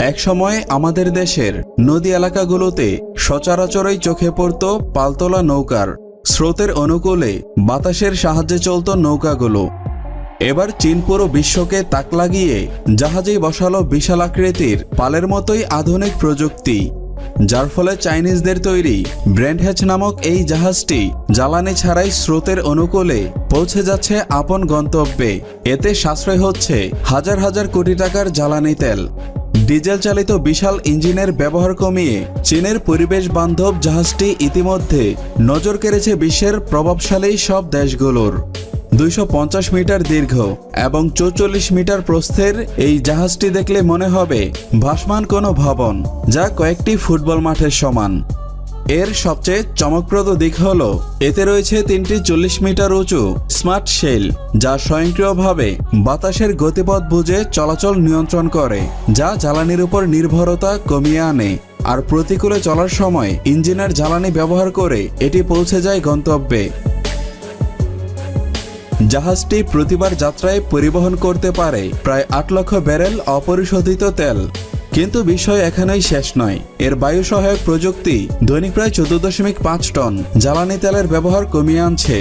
একসময় আমাদের দেশের নদী এলাকাগুলোতে সচরাচরই চোখে পড়ত পালতোলা নৌকার। স্রোতের অনুকূলে বাতাসের সাহায্যে চলত নৌকাগুলো। এবার চীন পুরো বিশ্বকে তাক লাগিয়ে জাহাজেই বসালো বিশাল আকৃতির পালের মতোই আধুনিক প্রযুক্তি। যার ফলে চাইনিজদের তৈরি ব্র্যান্ড হ্যাচ নামক এই জাহাজটি জ্বালানি ছাড়াই স্রোতের অনুকূলে পৌঁছে যাচ্ছে আপন গন্তব্যে। এতে সাশ্রয় হচ্ছে হাজার হাজার কোটি টাকার জ্বালানি তেল। ডিজেল চালিত বিশাল ইঞ্জিনের ব্যবহার কমিয়ে চীনের পরিবেশ বান্ধব জাহাজটি ইতিমধ্যে নজর কেড়েছে বিশ্বের প্রভাবশালী সব দেশগুলোর। দুইশো মিটার দীর্ঘ এবং চৌচল্লিশ মিটার প্রস্থের এই জাহাজটি দেখলে মনে হবে ভাসমান কোনো ভবন, যা কয়েকটি ফুটবল মাঠের সমান। এর সবচেয়ে চমকপ্রদ দিক হল, এতে রয়েছে তিনটি চল্লিশ মিটার উঁচু স্মার্ট শেল, যা স্বয়ংক্রিয়ভাবে বাতাসের গতিপথ বুঝে চলাচল নিয়ন্ত্রণ করে, যা জ্বালানির উপর নির্ভরতা কমিয়ে আনে, আর প্রতিকূলে চলার সময় ইঞ্জিনের জ্বালানি ব্যবহার করে এটি পৌঁছে যায় গন্তব্যে। জাহাজটি প্রতিবার যাত্রায় পরিবহন করতে পারে, প্রায় আট লক্ষ ব্যারেল অপরিশোধিত তেল। কিন্তু বিষয় এখানেই শেষ নয়। এর বায়ু সহায়ক প্রযুক্তি দৈনিক প্রায় চোদ্দ দশমিক পাঁচ টন জ্বালানি তেলের ব্যবহার কমিয়ে আনছে।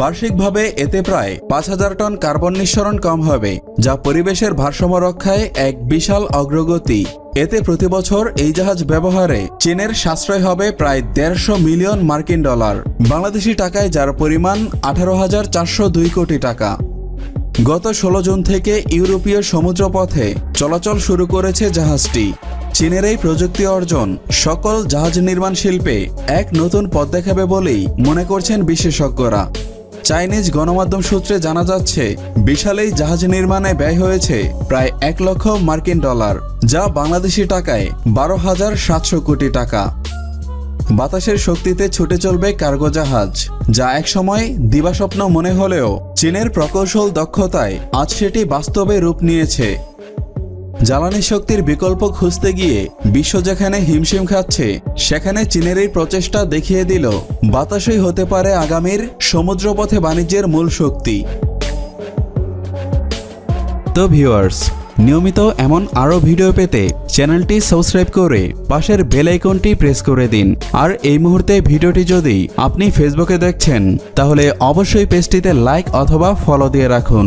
বার্ষিকভাবে এতে প্রায় পাঁচ হাজার টন কার্বন নিঃসরণ কম হবে, যা পরিবেশের ভারসাম্য রক্ষায় এক বিশাল অগ্রগতি। এতে প্রতি বছর এই জাহাজ ব্যবহারে চীনের সাশ্রয় হবে প্রায় দেড়শো মিলিয়ন মার্কিন ডলার। বাংলাদেশি টাকায় যার পরিমাণ আঠারো হাজার চারশো দুই কোটি টাকা। গত ষোলো জুন থেকে ইউরোপীয় সমুদ্রপথে চলাচল শুরু করেছে জাহাজটি। চীনের এই প্রযুক্তি অর্জন সকল জাহাজ নির্মাণ শিল্পে এক নতুন পথ দেখাবে বলেই মনে করছেন বিশেষজ্ঞরা। চাইনিজ গণমাধ্যম সূত্রে জানা যাচ্ছে, বিশাল এই জাহাজ নির্মাণে ব্যয় হয়েছে প্রায় এক লক্ষ মার্কিন ডলার, যা বাংলাদেশি টাকায় বারো হাজার সাতশো কোটি টাকা। বাতাসের শক্তিতে ছুটে চলবে কার্গো জাহাজ, যা একসময় দিবাস্বপ্ন মনে হলেও চীনের প্রকৌশল দক্ষতায় আজ সেটি বাস্তবে রূপ নিয়েছে। জ্বালানি শক্তির বিকল্প খুঁজতে গিয়ে বিশ্ব যেখানে হিমশিম খাচ্ছে, সেখানে চীনের এই প্রচেষ্টা দেখিয়ে দিল বাতাসই হতে পারে আগামীর সমুদ্রপথে বাণিজ্যের মূল শক্তি। তো ভিউয়ার্স নিয়মিত এমন আরও ভিডিও পেতে চ্যানেলটি সাবস্ক্রাইব করে পাশের বেল আইকনটি প্রেস করে দিন। আর এই মুহূর্তে ভিডিওটি যদি আপনি ফেসবুকে দেখছেন, তাহলে অবশ্যই পেজটিতে লাইক অথবা ফলো দিয়ে রাখুন।